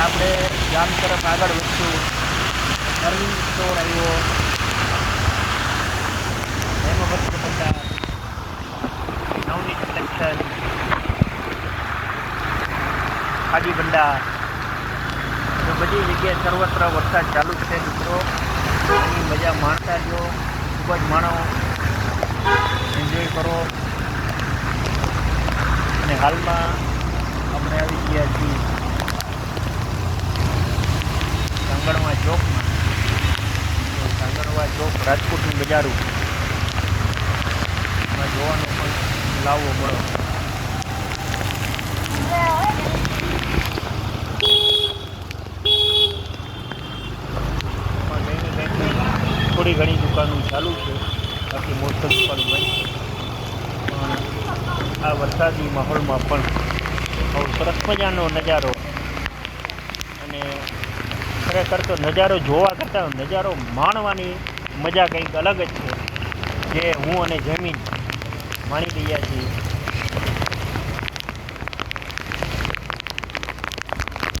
આપણે ગામ તરફ આગળ વધશું. અરવિંદ સ્ટોર આવ્યો. હેમભટ્ટ ભંડાર નવનીત કલેક્શન ખાદી ભંડાર. તો બધી જગ્યાએ સર્વત્ર વરસાદ ચાલુ છે મિત્રો. એની મજા માણતા જો ખૂબ જ માણો. એન્જોય કરો. અને હાલમાં આપણે આવી ગયા છીએ. કાંગણવા ચોકમાં. તો ચોક, રાજકોટનું બજારું. એમાં જોવાનો પણ લાવવો કંઈ થોડી ઘણી દુકાનો ચાલુ છે. બાકી મોસ્ટ દુકાનો બંધ પણ આ વરસાદી માહોલમાં પણ બહુ સરસ મજાનો નજારો અને ખરેખર તો નજારો જોવા કરતાં નજારો માણવાની મજા કંઈક અલગ જ છે. જે હું અને જમીન માણી રહ્યા છીએ.